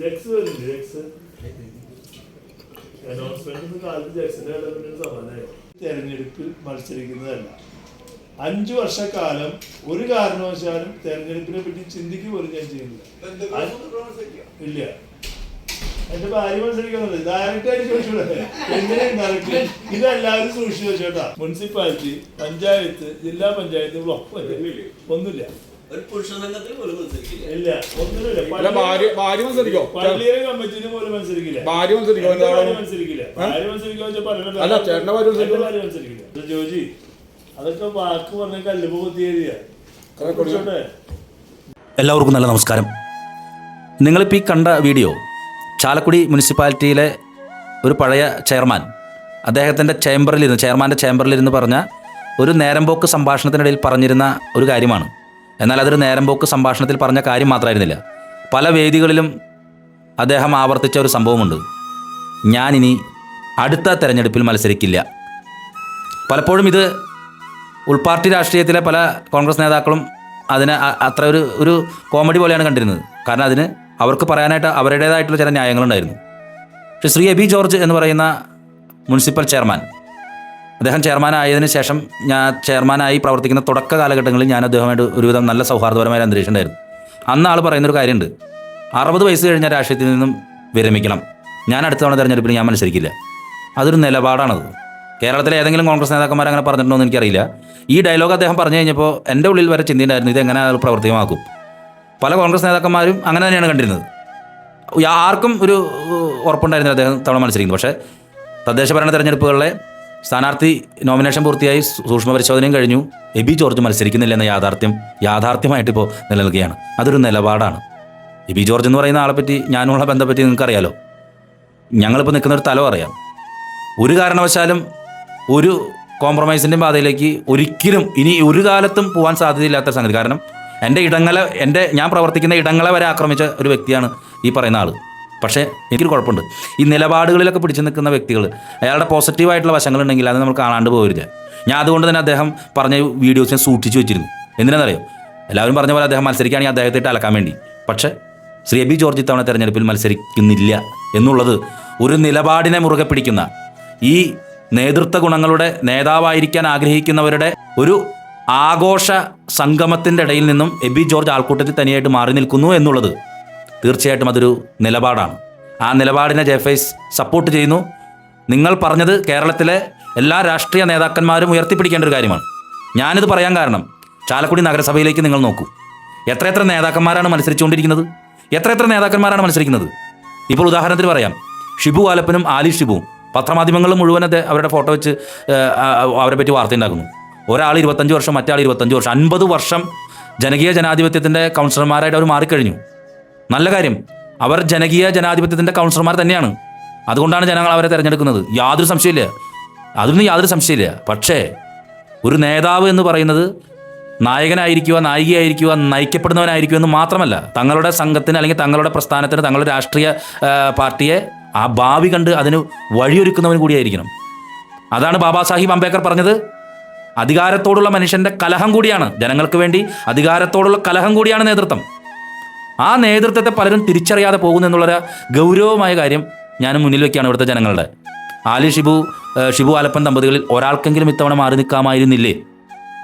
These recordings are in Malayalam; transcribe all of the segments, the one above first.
ജക്സ് വരുന്നുണ്ട് ജക്സ് അനൗൺസ്മെന്റ് കാലത്ത് ജക്സിന്റെ ഇടപെട്ട് സമാനമായി തെരഞ്ഞെടുപ്പിൽ മത്സരിക്കുന്നതല്ല. അഞ്ചു വർഷക്കാലം ഒരു കാരണവശാലും തെരഞ്ഞെടുപ്പിനെ പറ്റി ചിന്തിക്കുക പോലും ഞാൻ ചെയ്യുന്നില്ല. ഇല്ല. എന്റെ ഭാര്യ മത്സരിക്കുന്നത് ഡയറക്റ്റ് ആയിട്ട് ചോദിച്ചൂടെ? എങ്ങനെ ഡയറക്റ്റ് ഇതെല്ലാവരും സൂക്ഷിച്ചു വെച്ചോട്ടാ. മുനിസിപ്പാലിറ്റി പഞ്ചായത്ത് ജില്ലാ പഞ്ചായത്ത് ബ്ലോക്ക് ഒന്നുമില്ല. ഒരു പുരുഷ സംഘത്തിൽ പോലും മത്സരിക്കില്ല. ഇല്ല അല്ല ഭാര്യ ഭാര്യ മത്സരിക്കോ? പള്ളിയിലെ കമ്മിറ്റിന് പോലും മത്സരിക്കില്ല. ഭാര്യ മത്സരിക്കോ? ഭാര്യ മത്സരിക്കില്ല. ഭാര്യ അല്ല, ചേട്ടന്റെ ഭാര്യ മത്സരിക്കും. എന്റെ ഭാര്യ മത്സരിക്കില്ല. ഇത് ജോജി അതൊക്കെ വാക്ക് പറഞ്ഞ കുത്തിയേരിയ എല്ലാവർക്കും നല്ല നമസ്കാരം. നിങ്ങളിപ്പോൾ ഈ കണ്ട വീഡിയോ ചാലക്കുടി മുനിസിപ്പാലിറ്റിയിലെ ഒരു പഴയ ചെയർമാൻ അദ്ദേഹത്തിന്റെ ചേംബറിലിരുന്ന് ചെയർമാന്റെ ചേംബറിലിരുന്ന് പറഞ്ഞ ഒരു നേരമ്പോക്ക് സംഭാഷണത്തിനിടയിൽ പറഞ്ഞിരുന്ന ഒരു കാര്യമാണ്. എന്നാൽ അതൊരു നേരമ്പോക്ക് സംഭാഷണത്തിൽ പറഞ്ഞ കാര്യം മാത്രമായിരുന്നില്ല. പല വേദികളിലും അദ്ദേഹം ആവർത്തിച്ച ഒരു സംഭവമുണ്ട്. ഞാനിനി അടുത്ത തെരഞ്ഞെടുപ്പിൽ മത്സരിക്കില്ല. പലപ്പോഴും ഇത് ഉൾപാർട്ടി രാഷ്ട്രീയത്തിലെ പല കോൺഗ്രസ് നേതാക്കളും അതിനെ അത്ര ഒരു ഒരു കോമഡി പോലെയാണ് കണ്ടിരുന്നത്. കാരണം അതിന് അവർക്ക് പറയാനായിട്ട് അവരുടേതായിട്ടുള്ള ചില ന്യായങ്ങളുണ്ടായിരുന്നു. പക്ഷേ ശ്രീ എബി ജോർജ് എന്ന് പറയുന്ന മുനിസിപ്പൽ ചെയർമാൻ അദ്ദേഹം ചെയർമാൻ ആയതിനു ശേഷം ഞാൻ ചെയർമാനായി പ്രവർത്തിക്കുന്ന തുടക്ക കാലഘട്ടങ്ങളിൽ ഞാൻ അദ്ദേഹമായിട്ട് ഒരുവിധം നല്ല സൗഹാർദ്ദപരമായ അന്തരീക്ഷം ഉണ്ടായിരുന്നു അന്ന് ആൾ പറയുന്നൊരു കാര്യമുണ്ട്. അറുപത് വയസ്സ് കഴിഞ്ഞ രാഷ്ട്രീയത്തിൽ നിന്നും വിരമിക്കണം. ഞാൻ അടുത്ത തവണ തെരഞ്ഞെടുപ്പിൽ ഞാൻ മത്സരിക്കില്ല. അതൊരു നിലപാടാണത്. കേരളത്തിലെ ഏതെങ്കിലും കോൺഗ്രസ് നേതാക്കന്മാർ അങ്ങനെ പറഞ്ഞിട്ടുണ്ടോ എന്ന് എനിക്കറിയില്ല. ഈ ഡയലോഗ് അദ്ദേഹം പറഞ്ഞു കഴിഞ്ഞപ്പോൾ എന്റെ ഉള്ളിൽ വരെ ചിന്തയുണ്ടായിരുന്നു ഇത് എങ്ങനെ പ്രാവർത്തികമാക്കും. പല കോൺഗ്രസ് നേതാക്കന്മാരും അങ്ങനെ തന്നെയാണ് കണ്ടിരുന്നത്. ആർക്കും ഒരു ഉറപ്പുണ്ടായിരുന്നു ഉറപ്പുണ്ടായിരുന്നില്ല അദ്ദേഹം തവണ മത്സരിക്കുന്നത്. പക്ഷേ തദ്ദേശഭരണ തെരഞ്ഞെടുപ്പുകളിലെ സ്ഥാനാർത്ഥി നോമിനേഷൻ പൂർത്തിയായി സൂക്ഷ്മ പരിശോധനയും കഴിഞ്ഞു. എബി ജോർജ് മത്സരിക്കുന്നില്ല എന്ന യാഥാർത്ഥ്യം യാഥാർത്ഥ്യമായിട്ട് ഇപ്പോൾ നിലനിൽക്കുകയാണ്. അതൊരു നിലപാടാണ്. എബി ജോർജ് എന്ന് പറയുന്ന ആളെ പറ്റി ഞാനുള്ള ബന്ധപ്പറ്റി നിങ്ങൾക്കറിയാലോ? ഞങ്ങളിപ്പോൾ നിൽക്കുന്ന ഒരു തലം അറിയാം. ഒരു കാരണവശാലും ഒരു കോംപ്രമൈസിന്റെയും പാതയിലേക്ക് ഒരിക്കലും ഇനി ഒരു കാലത്തും പോകാൻ സാധ്യതയില്ലാത്ത സംഗതി. കാരണം എന്റെ ഇടങ്ങളെ എന്റെ ഞാൻ പ്രവർത്തിക്കുന്ന ഇടങ്ങളെ വരെ ആക്രമിച്ച ഒരു വ്യക്തിയാണ് ഈ പറയുന്ന ആൾ പക്ഷേ എനിക്കൊരു കുഴപ്പമുണ്ട്. ഈ നിലപാടുകളിലൊക്കെ പിടിച്ചു നിൽക്കുന്ന വ്യക്തികൾ അയാളുടെ പോസിറ്റീവായിട്ടുള്ള വശങ്ങളുണ്ടെങ്കിൽ അത് നമ്മൾ കാണാണ്ട് പോകരുത് ഞാൻ അതുകൊണ്ട് തന്നെ അദ്ദേഹം പറഞ്ഞ വീഡിയോസ് ഞാൻ സൂക്ഷിച്ചു വെച്ചിരുന്നു. എന്തിനാണെന്നറിയോ? എല്ലാവരും പറഞ്ഞ പോലെ അദ്ദേഹം മത്സരിക്കുകയാണെങ്കിൽ അദ്ദേഹത്തെ അലക്കാൻ വേണ്ടി. പക്ഷേ ശ്രീ എബി ജോർജ് ഇത്തവണ തെരഞ്ഞെടുപ്പിൽ മത്സരിക്കുന്നില്ല എന്നുള്ളത് ഒരു നിലപാടിനെ മുറുകെ പിടിക്കുന്ന ഈ നേതൃത്വ ഗുണങ്ങളുടെ നേതാവായിരിക്കാൻ ആഗ്രഹിക്കുന്നവരുടെ ഒരു ആഘോഷ സംഗമത്തിന്റെ ഇടയിൽ നിന്നും എബി ജോർജ് ആൾക്കൂട്ടത്തിൽ തനിയായിട്ട് മാറി നിൽക്കുന്നു എന്നുള്ളത് തീർച്ചയായിട്ടും അതൊരു നിലപാടാണ്. ആ നിലപാടിനെ ജെഫൈസ് സപ്പോർട്ട് ചെയ്യുന്നു. നിങ്ങൾ പറഞ്ഞത് കേരളത്തിലെ എല്ലാ രാഷ്ട്രീയ നേതാക്കന്മാരും ഉയർത്തിപ്പിടിക്കേണ്ട ഒരു കാര്യമാണ്. ഞാനിത് പറയാൻ കാരണം ചാലക്കുടി നഗരസഭയിലേക്ക് നിങ്ങൾ നോക്കൂ. എത്രയെത്ര നേതാക്കന്മാരാണ് മത്സരിച്ചുകൊണ്ടിരിക്കുന്നത്? എത്രയെത്ര നേതാക്കന്മാരാണ് മത്സരിക്കുന്നത്? ഇപ്പോൾ ഉദാഹരണത്തിന് പറയാം. ഷിബു ആലപ്പനും ആലി ഷിബുവും പത്രമാധ്യമങ്ങൾ മുഴുവൻ അവരുടെ ഫോട്ടോ വെച്ച് അവരെ പറ്റി വാർത്ത ഉണ്ടാക്കുന്നു ഒരാൾ ഇരുപത്തഞ്ച് വർഷം മറ്റാൾ ഇരുപത്തഞ്ച് വർഷം. അൻപത് വർഷം ജനകീയ ജനാധിപത്യത്തിന്റെ കൗൺസിലർമാരായിട്ട് അവർ മാറിക്കഴിഞ്ഞു. നല്ല കാര്യം. അവർ ജനകീയ ജനാധിപത്യത്തിന്റെ കൗൺസിലർമാർ തന്നെയാണ്. അതുകൊണ്ടാണ് ജനങ്ങൾ അവരെ തിരഞ്ഞെടുക്കുന്നത്. യാതൊരു സംശയമില്ല അതൊന്നും യാതൊരു സംശയമില്ല പക്ഷേ ഒരു നേതാവ് എന്ന് പറയുന്നത് നായകനായിരിക്കുക നായികയായിരിക്കുക നയിക്കപ്പെടുന്നവനായിരിക്കുക എന്ന് മാത്രമല്ല തങ്ങളുടെ സംഘത്തിന് അല്ലെങ്കിൽ തങ്ങളുടെ പ്രസ്ഥാനത്തിന് തങ്ങളുടെ രാഷ്ട്രീയ പാർട്ടിയെ ആ ഭാവി കണ്ട് അതിന് വഴിയൊരുക്കുന്നവൻ കൂടിയായിരിക്കണം. അതാണ് ബാബാ സാഹിബ് അംബേദ്കർ പറഞ്ഞത്. അധികാരത്തോടുള്ള മനുഷ്യന്റെ കലഹം കൂടിയാണ്. ജനങ്ങൾക്ക് വേണ്ടി അധികാരത്തോടുള്ള കലഹം കൂടിയാണ് നേതൃത്വം. ആ നേതൃത്വത്തെ പലരും തിരിച്ചറിയാതെ പോകുന്നു എന്നുള്ളൊരു ഗൗരവമായ കാര്യം ഞാൻ മുന്നിൽ വെക്കുകയാണ് ഇവിടുത്തെ ജനങ്ങളുടെ. ആലി ഷിബു ഷിബു ആലപ്പൻ ദമ്പതികളിൽ ഒരാൾക്കെങ്കിലും ഇത്തവണ മാറി നിൽക്കാമായിരുന്നില്ലേ?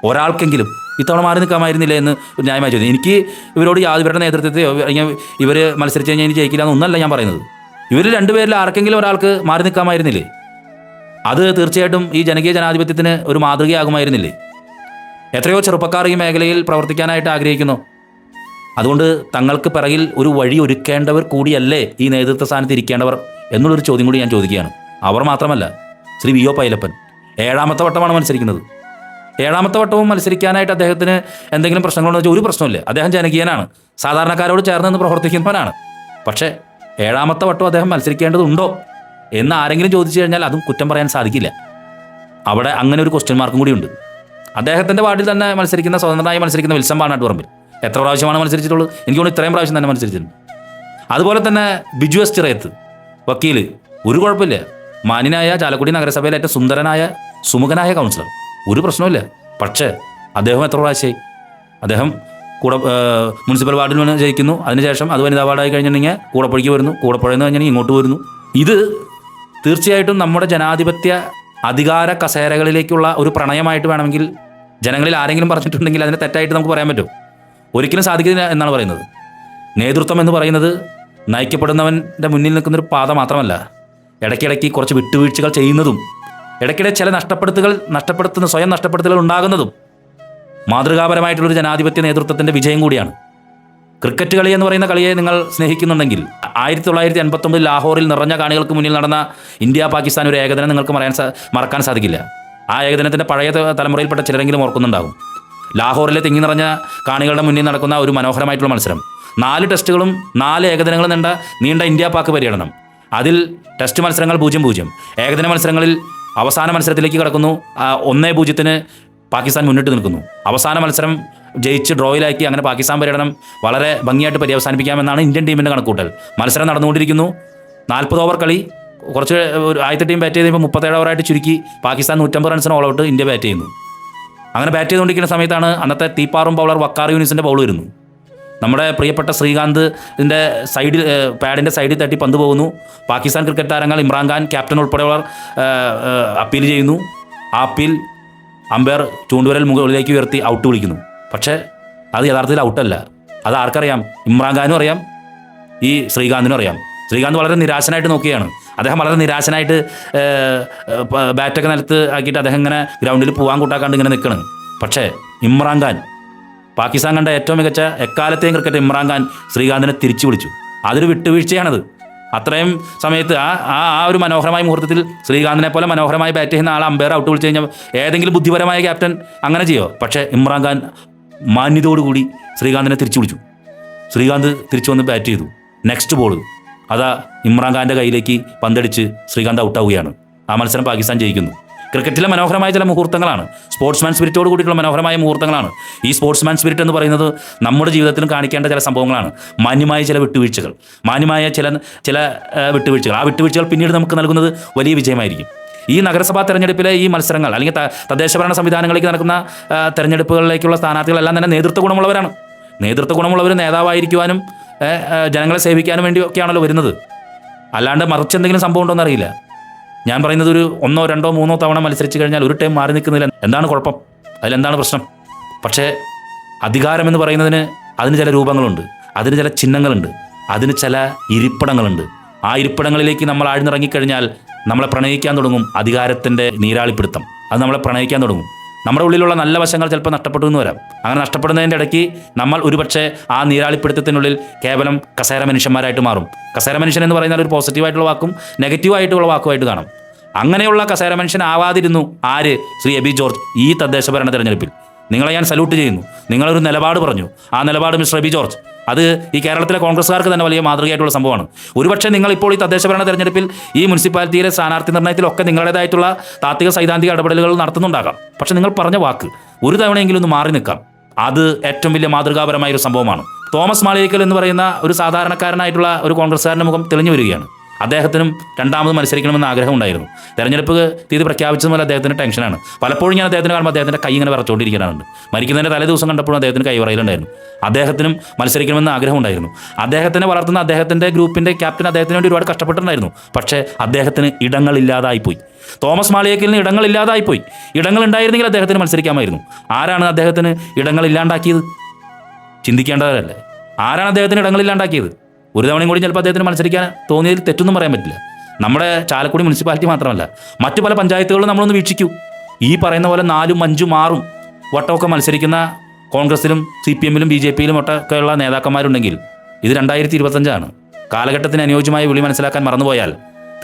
ഒരാൾക്കെങ്കിലും ഇത്തവണ മാറി നിൽക്കാമായിരുന്നില്ലേ എന്ന് ന്യായമായി ചോദിച്ചു എനിക്ക് ഇവരോട് യാതൊരു നേതൃത്വത്തെയോ അല്ലെങ്കിൽ ഇവർ മത്സരിച്ച് കഴിഞ്ഞാൽ ഇനി ജയിക്കില്ല എന്നൊന്നല്ല ഞാൻ പറയുന്നത്. ഇവർ രണ്ടുപേരിൽ ആർക്കെങ്കിലും ഒരാൾക്ക് മാറി നിൽക്കാമായിരുന്നില്ലേ? അത് തീർച്ചയായിട്ടും ഈ ജനകീയ ജനാധിപത്യത്തിന് ഒരു മാതൃകയാകുമായിരുന്നില്ലേ? എത്രയോ ചെറുപ്പക്കാർ ഈ മേഖലയിൽ പ്രവർത്തിക്കാനായിട്ട് ആഗ്രഹിക്കുന്നു. അതുകൊണ്ട് തങ്ങൾക്ക് പിറകിൽ ഒരു വഴി ഒരുക്കേണ്ടവർ കൂടിയല്ലേ ഈ നേതൃത്വ സ്ഥാനത്ത് ഇരിക്കേണ്ടവർ എന്നുള്ളൊരു ചോദ്യം കൂടി ഞാൻ ചോദിക്കുകയാണ്. അവർ മാത്രമല്ല ശ്രീ വി ഒ പൈലപ്പൻ ഏഴാമത്തെ വട്ടമാണ് മത്സരിക്കുന്നത്. ഏഴാമത്തെ വട്ടവും മത്സരിക്കാനായിട്ട് അദ്ദേഹത്തിന് എന്തെങ്കിലും പ്രശ്നങ്ങളുണ്ടോ വെച്ചാൽ ഒരു പ്രശ്നമില്ല അദ്ദേഹം ജനകീയനാണ്. സാധാരണക്കാരോട് ചേർന്ന് നിന്ന് പ്രവർത്തിക്കുന്നവനാണ്. പക്ഷേ ഏഴാമത്തെ വട്ടം അദ്ദേഹം മത്സരിക്കേണ്ടതുണ്ടോ എന്ന് ആരെങ്കിലും ചോദിച്ചു കഴിഞ്ഞാൽ അതും കുറ്റം പറയാൻ സാധിക്കില്ല. അവിടെ അങ്ങനെ ഒരു ക്വസ്റ്റ്യൻ മാർക്കും കൂടിയുണ്ട് അദ്ദേഹത്തിന്റെ വാർഡിൽ തന്നെ മത്സരിക്കുന്ന സ്വതന്ത്രനായി മത്സരിക്കുന്ന വിൽസം പാനാട്ട് പറമ്പിൽ. എത്ര പ്രാവശ്യമാണ് മത്സരിച്ചിട്ടുള്ളത്? എനിക്ക് തോന്നുന്നു ഇത്രയും പ്രാവശ്യം തന്നെ മത്സരിച്ചിട്ടുണ്ട്. അതുപോലെ തന്നെ ബിജു എസ് ചിറയത്ത് വക്കീൽ ഒരു കുഴപ്പമില്ല. മാന്യനായ ചാലക്കുടി നഗരസഭയിലെ ഏറ്റവും സുന്ദരനായ സുമുഖനായ കൗൺസിലർ ഒരു പ്രശ്നമില്ല പക്ഷേ അദ്ദേഹം എത്ര പ്രാവശ്യമായി? അദ്ദേഹം കൂടെ മുനിസിപ്പൽ വാർഡിൽ വന്ന് ജയിക്കുന്നു. അതിനുശേഷം അത് വനിതാ വാർഡായി കഴിഞ്ഞിട്ടുണ്ടെങ്കിൽ കൂടപ്പുഴയ്ക്ക് വരുന്നു. കൂടപ്പുഴയിൽ നിന്ന് കഴിഞ്ഞാൽ ഇങ്ങോട്ട് വരുന്നു. ഇത് തീർച്ചയായിട്ടും നമ്മുടെ ജനാധിപത്യ അധികാര കസേരകളിലേക്കുള്ള ഒരു പ്രണയമായിട്ട് വേണമെങ്കിൽ ജനങ്ങളിൽ ആരെങ്കിലും പറഞ്ഞിട്ടുണ്ടെങ്കിൽ അതിനെ തെറ്റായിട്ട് നമുക്ക് പറയാൻ പറ്റും. ഒരിക്കലും സാധിക്കില്ല എന്നാണ് പറയുന്നത്. നേതൃത്വം എന്ന് പറയുന്നത് നയിക്കപ്പെടുന്നവന്റെ മുന്നിൽ നിൽക്കുന്നൊരു പാത മാത്രമല്ല ഇടയ്ക്കിടയ്ക്ക് കുറച്ച് വിട്ടുവീഴ്ചകൾ ചെയ്യുന്നതും ഇടയ്ക്കിടെ ചില നഷ്ടപ്പെടുത്തുകൾ നഷ്ടപ്പെടുത്തുന്ന സ്വയം നഷ്ടപ്പെടുത്തലുകൾ ഉണ്ടാകുന്നതും മാതൃകാപരമായിട്ടുള്ളൊരു ജനാധിപത്യ നേതൃത്വത്തിന്റെ വിജയം കൂടിയാണ്. ക്രിക്കറ്റ് കളി എന്ന് പറയുന്ന കളിയെ നിങ്ങൾ സ്നേഹിക്കുന്നുണ്ടെങ്കിൽ ആയിരത്തി തൊള്ളായിരത്തി എൺപത്തൊമ്പതിൽ ലാഹോറിൽ നിറഞ്ഞ കാണികൾക്ക് മുന്നിൽ നടന്ന ഇന്ത്യ പാകിസ്ഥാൻ ഒരു ഏകദിനം നിങ്ങൾക്ക് മറയാൻ മറക്കാൻ സാധിക്കില്ല. ആ ഏകദിനത്തിന്റെ പഴയ തലമുറയിൽപ്പെട്ട ചിലരെങ്കിലും ഓർക്കുന്നുണ്ടാകും. ലാഹോറിലെ തിങ്ങി നിറഞ്ഞ കാണികളുടെ മുന്നിൽ നടക്കുന്ന ഒരു മനോഹരമായിട്ടുള്ള മത്സരം. നാല് ടെസ്റ്റുകളും നാല് ഏകദിനങ്ങളും നീണ്ട നീണ്ട ഇന്ത്യ പാക്ക് പര്യടനം. അതിൽ ടെസ്റ്റ് മത്സരങ്ങൾ പൂജ്യം പൂജ്യം. ഏകദിന മത്സരങ്ങളിൽ അവസാന മത്സരത്തിലേക്ക് കടക്കുന്നു. ഒന്നേ പൂജ്യത്തിന് പാകിസ്ഥാൻ മുന്നിട്ട് നിൽക്കുന്നു. അവസാന മത്സരം ജയിച്ച് ഡ്രോയിലാക്കി അങ്ങനെ പാകിസ്ഥാൻ പര്യടനം വളരെ ഭംഗിയായിട്ട് പര്യവസാനിപ്പിക്കാമെന്നാണ് ഇന്ത്യൻ ടീമിന്റെ കണക്കൂട്ടൽ. മത്സരം നടന്നുകൊണ്ടിരിക്കുന്നു. നാൽപ്പത് ഓവർ കളി. കുറച്ച് ആദ്യത്തെ ടീം ബാറ്റ് ചെയ്തപ്പോൾ മുപ്പത്തേഴ് ഓവറായിട്ട് ചുരുക്കി പാകിസ്ഥാൻ നൂറ്റമ്പത് റൺസിന് ഓൾ ഔട്ട് ഇന്ത്യ ബാറ്റ് ചെയ്യുന്നു. അങ്ങനെ ബാറ്റ് ചെയ്തുകൊണ്ടിരിക്കുന്ന സമയത്താണ് അന്നത്തെ തീപ്പാറും ബൗളർ വക്കാർ യൂണിസിന്റെ ബൗൾ വരുന്നു. നമ്മുടെ പ്രിയപ്പെട്ട ശ്രീകാന്ത് ഇതിന്റെ സൈഡിൽ പാഡിന്റെ സൈഡിൽ തട്ടി പന്ത് പോകുന്നു. പാകിസ്ഥാൻ ക്രിക്കറ്റ് താരങ്ങൾ ഇമ്രാൻഖാൻ ക്യാപ്റ്റൻ ഉൾപ്പെടെയുള്ളവർ അപ്പീൽ ചെയ്യുന്നു. ആ അപ്പീൽ അമ്പയർ ചൂണ്ടുവരൽ മുകളിലേക്ക് ഉയർത്തി ഔട്ട് വിളിക്കുന്നു. പക്ഷേ അത് യഥാർത്ഥത്തിൽ ഔട്ടല്ല അത് ആർക്കറിയാം? ഇമ്രാൻഖാനും അറിയാം. ഈ ശ്രീകാന്തിനും അറിയാം. ശ്രീകാന്ത് വളരെ നിരാശനായിട്ട് നോക്കുകയാണ്. അദ്ദേഹം വളരെ നിരാശനായിട്ട് ബാറ്റൊക്കെ നിലത്ത് ആക്കിയിട്ട് അദ്ദേഹം ഇങ്ങനെ ഗ്രൗണ്ടിൽ പോകാൻ കൂട്ടാക്കാണ്ട് ഇങ്ങനെ നിൽക്കണം. പക്ഷേ ഇമ്രാൻഖാൻ പാകിസ്ഥാൻ കണ്ട ഏറ്റവും മികച്ച എക്കാലത്തെയും ക്രിക്കറ്റ് ഇമ്രാൻഖാൻ ശ്രീകാന്തിനെ തിരിച്ചു വിളിച്ചു. അതൊരു വിട്ടുവീഴ്ചയാണത്. അത്രയും സമയത്ത് ആ ആ ആ ഒരു മനോഹരമായ മുഹൂർത്തത്തിൽ ശ്രീകാന്തിനെ പോലെ മനോഹരമായി ബാറ്റ് ചെയ്യുന്ന ആൾ അമ്പയർ ഔട്ട് വിളിച്ചു കഴിഞ്ഞാൽ ഏതെങ്കിലും ബുദ്ധിപരമായ ക്യാപ്റ്റൻ അങ്ങനെ ചെയ്യോ? പക്ഷേ ഇമ്രാൻഖാൻ മാന്യതയോടുകൂടി ശ്രീകാന്തിനെ തിരിച്ചു വിളിച്ചു. ശ്രീകാന്ത് തിരിച്ചു വന്ന് ബാറ്റ് ചെയ്തു. നെക്സ്റ്റ് ബോൾ അതാ ഇമ്രാൻഖാന്റെ കയ്യിലേക്ക് പന്തടിച്ച് ശ്രീകാന്ത് ഔട്ടാവുകയാണ്. ആ മത്സരം പാകിസ്ഥാൻ ജയിക്കുന്നു. ക്രിക്കറ്റിലെ മനോഹരമായ ചില മുഹൂർത്തങ്ങളാണ്. സ്പോർട്സ്മാൻ സ്പിരിറ്റോട് കൂടിയിട്ടുള്ള മനോഹരമായ മുഹൂർത്തങ്ങളാണ്. ഈ സ്പോർട്സ്മാൻ സ്പിരിറ്റ് എന്ന് പറയുന്നത് നമ്മുടെ ജീവിതത്തിലും കാണിക്കേണ്ട ചില സംഭവങ്ങളാണ്. മാന്യമായ ചില വിട്ടുവീഴ്ചകൾ. മാന്യമായ ചില ചില വിട്ടുവീഴ്ചകൾ. ആ വിട്ടുവീഴ്ചകൾ പിന്നീട് നമുക്ക് നൽകുന്നത് വലിയ വിജയമായിരിക്കും. ഈ നഗരസഭാ തെരഞ്ഞെടുപ്പിലെ ഈ മത്സരങ്ങൾ അല്ലെങ്കിൽ തദ്ദേശഭരണ സംവിധാനങ്ങളിലേക്ക് നടക്കുന്ന തെരഞ്ഞെടുപ്പുകളിലേക്കുള്ള സ്ഥാനാർത്ഥികളെല്ലാം തന്നെ നേതൃത്വ ഗുണമുള്ളവരാണ്. നേതൃത്വ ഗുണമുള്ളവർ നേതാവായിരിക്കുവാനും ജനങ്ങളെ സേവിക്കാനും വേണ്ടി ഒക്കെയാണല്ലോ വരുന്നത്. അല്ലാണ്ട് മറിച്ച് എന്തെങ്കിലും സംഭവം ഉണ്ടോ എന്നറിയില്ല. ഞാൻ പറയുന്നത് ഒരു ഒന്നോ രണ്ടോ മൂന്നോ തവണ മത്സരിച്ച് കഴിഞ്ഞാൽ ഒരു ടൈം മാറി നിൽക്കുന്നില്ല എന്താണ് കുഴപ്പം? അതിലെന്താണ് പ്രശ്നം? പക്ഷേ അധികാരമെന്ന് പറയുന്നതിന് അതിന് ചില രൂപങ്ങളുണ്ട്. അതിന് ചില ചിഹ്നങ്ങളുണ്ട്. അതിന് ചില ഇരിപ്പിടങ്ങളുണ്ട്. ആ ഇരിപ്പിടങ്ങളിലേക്ക് നമ്മൾ ആഴ്ന്നിറങ്ങിക്കഴിഞ്ഞാൽ നമ്മളെ പ്രണയിക്കാൻ തുടങ്ങും അധികാരത്തിന്റെ നീരാളിപ്പിടുത്തം. അത് നമ്മളെ പ്രണയിക്കാൻ തുടങ്ങും. നമ്മുടെ ഉള്ളിലുള്ള നല്ല വശങ്ങൾ ചിലപ്പോൾ നഷ്ടപ്പെട്ടു എന്ന് വരാം. അങ്ങനെ നഷ്ടപ്പെടുന്നതിന്റെ ഇടയ്ക്ക് നമ്മൾ ഒരുപക്ഷെ ആ നീരാളിപ്പിടുത്തത്തിനുള്ളിൽ കേവലം കസേര മനുഷ്യന്മാരായിട്ട് മാറും. കസേര മനുഷ്യൻ എന്ന് പറയുന്നത് ഒരു പോസിറ്റീവായിട്ടുള്ള വാക്കും നെഗറ്റീവായിട്ടുള്ള വാക്കുമായിട്ട് കാണാം. അങ്ങനെയുള്ള കസേര മനുഷ്യൻ ആവാതിരുന്നു ആര്? ശ്രീ എബി ജോർജ് ഈ തദ്ദേശ ഭരണ തെരഞ്ഞെടുപ്പിൽ. നിങ്ങളെ ഞാൻ സല്യൂട്ട് ചെയ്യുന്നു. നിങ്ങളൊരു നിലപാട് പറഞ്ഞു. ആ നിലപാട് മിസ്റ്റർ എബി ജോർജ്. അത് ഈ കേരളത്തിലെ കോൺഗ്രസ്സുകാർക്ക് തന്നെ വലിയ മാതൃകയായിട്ടുള്ള സംഭവമാണ്. ഒരുപക്ഷെ നിങ്ങൾ ഇപ്പോൾ ഈ തദ്ദേശ ഭരണ തെരഞ്ഞെടുപ്പിൽ ഈ മുനിസിപ്പാലിറ്റിയിലെ സ്ഥാനാർത്ഥി നിർണയത്തിലൊക്കെ നിങ്ങളുടേതായിട്ടുള്ള താത്വിക സൈദ്ധാന്തിക ഇടപെടലുകൾ നടത്തുന്നുണ്ടാകാം. പക്ഷെ നിങ്ങൾ പറഞ്ഞ വാക്ക് ഒരു തവണയെങ്കിലും ഒന്ന് മാറി നിൽക്കാം. അത് ഏറ്റവും വലിയ മാതൃകാപരമായ ഒരു സംഭവമാണ്. തോമസ് മാളിയേക്കൽ എന്ന് പറയുന്ന ഒരു സാധാരണക്കാരനായിട്ടുള്ള ഒരു കോൺഗ്രസ്സുകാരന്റെ മുഖം തെളിഞ്ഞു വരികയാണ്. അദ്ദേഹത്തിനും രണ്ടാമത് മത്സരിക്കണമെന്ന് ആഗ്രഹം ഉണ്ടായിരുന്നു. തെരഞ്ഞെടുപ്പ് തീയതി പ്രഖ്യാപിച്ചത് മുതൽ അദ്ദേഹത്തിന് ടെൻഷനാണ് പലപ്പോഴും ഞാൻ അദ്ദേഹത്തിന് കാണുമ്പോൾ അദ്ദേഹത്തിന്റെ കൈ ഇങ്ങനെ വിറച്ചുകൊണ്ടിരിക്കാറുണ്ട് മരിക്കുന്നതിന്റെ തലേ ദിവസം കണ്ടപ്പോഴും അദ്ദേഹത്തിന് കൈ വിറയിലുണ്ടായിരുന്നു അദ്ദേഹത്തിനും മത്സരിക്കണമെന്ന് ആഗ്രഹം ഉണ്ടായിരുന്നു. അദ്ദേഹത്തിനെ വളർത്തുന്ന അദ്ദേഹത്തിന്റെ ഗ്രൂപ്പിന്റെ ക്യാപ്റ്റൻ അദ്ദേഹത്തിന് വേണ്ടി ഒരുപാട് കഷ്ടപ്പെട്ടിട്ടുണ്ടായിരുന്നു. പക്ഷേ അദ്ദേഹത്തിന് ഇടങ്ങളില്ലാതായിപ്പോയി. തോമസ് മാളിയേക്കലിന് ഇടങ്ങളില്ലാതായിപ്പോയി. ഇടങ്ങൾ ഉണ്ടായിരുന്നെങ്കിൽ അദ്ദേഹത്തിന് മത്സരിക്കാമായിരുന്നു. ആരാണ് അദ്ദേഹത്തിന് ഇടങ്ങളില്ലാണ്ടാക്കിയത് ചിന്തിക്കേണ്ടവരല്ലേ? ആരാണ് അദ്ദേഹത്തിന് ഇടങ്ങളില്ലാണ്ടാക്കിയത് ഒരു തവണയും കൂടി ചിലപ്പോൾ അദ്ദേഹത്തിന് മത്സരിക്കാൻ തോന്നിയതിൽ തെറ്റൊന്നും പറയാൻ പറ്റില്ല. നമ്മുടെ ചാലക്കുടി മുനിസിപ്പാലിറ്റി മാത്രമല്ല മറ്റു പല പഞ്ചായത്തുകളും നമ്മളൊന്ന് വീക്ഷിക്കൂ. ഈ പറയുന്ന പോലെ നാലും അഞ്ചും ആറും വട്ടമൊക്കെ മത്സരിക്കുന്ന കോൺഗ്രസിലും സി പി എമ്മിലും ബി ജെ പിയിലും ഒട്ടൊക്കെയുള്ള നേതാക്കന്മാരുണ്ടെങ്കിൽ ഇത് രണ്ടായിരത്തി ഇരുപത്തഞ്ചാണ് കാലഘട്ടത്തിന് അനുയോജ്യമായ വിളി മനസ്സിലാക്കാൻ മറന്നുപോയാൽ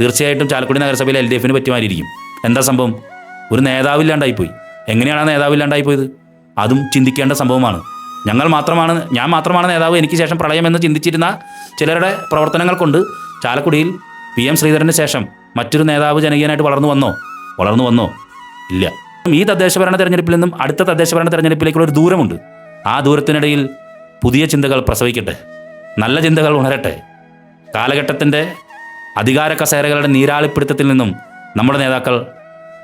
തീർച്ചയായിട്ടും ചാലക്കുടി നഗരസഭയിലെ എൽ ഡി എഫിന് പറ്റുമായിരിക്കും. എന്താ സംഭവം? ഒരു നേതാവില്ലാണ്ടായിപ്പോയി. എങ്ങനെയാണ് ആ നേതാവില്ലാണ്ടായിപ്പോയത്? അതും ചിന്തിക്കേണ്ട സംഭവമാണ്. ഞങ്ങൾ മാത്രമാണ് ഞാൻ മാത്രമാണ് നേതാവ് എനിക്ക് ശേഷം പ്രളയമെന്ന് ചിന്തിച്ചിരുന്ന ചിലരുടെ പ്രവർത്തനങ്ങൾ കൊണ്ട് ചാലക്കുടിയിൽ പി എം ശ്രീധരന് ശേഷം മറ്റൊരു നേതാവ് ജനകീയനായിട്ട് വളർന്നു വന്നോ? വളർന്നു വന്നോ? ഇല്ല. ഈ തദ്ദേശഭരണ തെരഞ്ഞെടുപ്പിൽ നിന്നും അടുത്ത തദ്ദേശഭരണ തെരഞ്ഞെടുപ്പിലേക്കുള്ള ഒരു ദൂരമുണ്ട്. ആ ദൂരത്തിനിടയിൽ പുതിയ ചിന്തകൾ പ്രസവിക്കട്ടെ. നല്ല ചിന്തകൾ ഉണരട്ടെ. കാലഘട്ടത്തിന്റെ അധികാര കസേരകളുടെ നീരാളിപ്പിടുത്തത്തിൽ നിന്നും നമ്മുടെ നേതാക്കൾ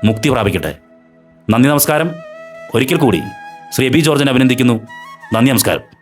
മുക്തി പ്രാപിക്കട്ടെ. നന്ദി നമസ്കാരം. ഒരിക്കൽ കൂടി ശ്രീ ബി ജോർജിനെ അഭിനന്ദിക്കുന്നു. നന്ദി നമസ്കാരം.